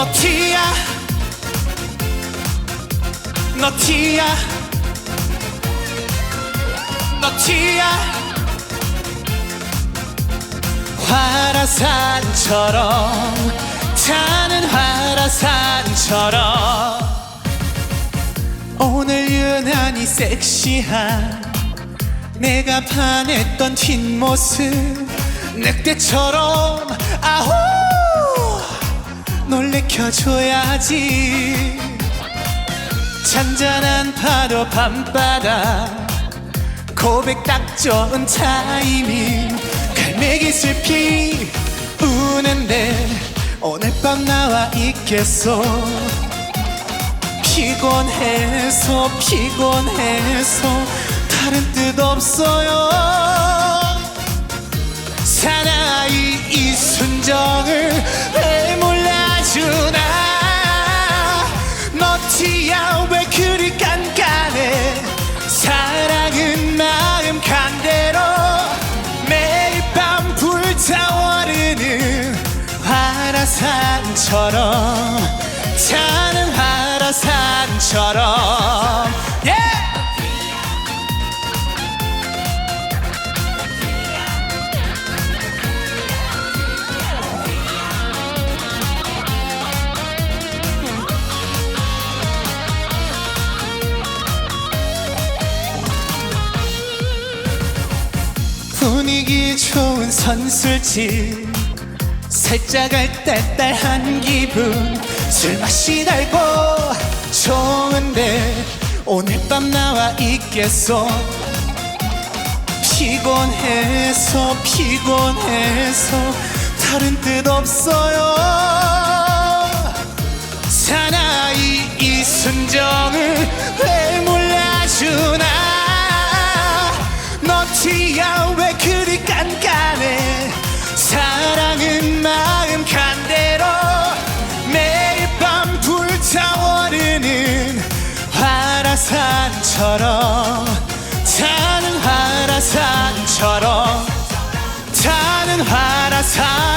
너 티야. 너 티야. 너 티야. 화라산처럼 타는 화라산처럼. 오늘 유난히 섹시한 내가 반했던 뒷모습 늑대처럼. 아호! 놀래켜줘야지. 잔잔한 파도 밤바다 고백 딱 좋은 타이밍. 갈매기 슬피 우는데 있겠어? 피곤해서 피곤해서 다른 뜻 없어요 산처럼 타는 화라산처럼 yeah! 분위기 좋은 선술집 살짝 알딸딸한 기분. 술 맛이 달고 좋은데 오늘 밤 나와 있겠어? 피곤해서 피곤해서 다른 뜻 없어요. 사나이 이 순정 산처럼 타는 화라산처럼 타는 화라산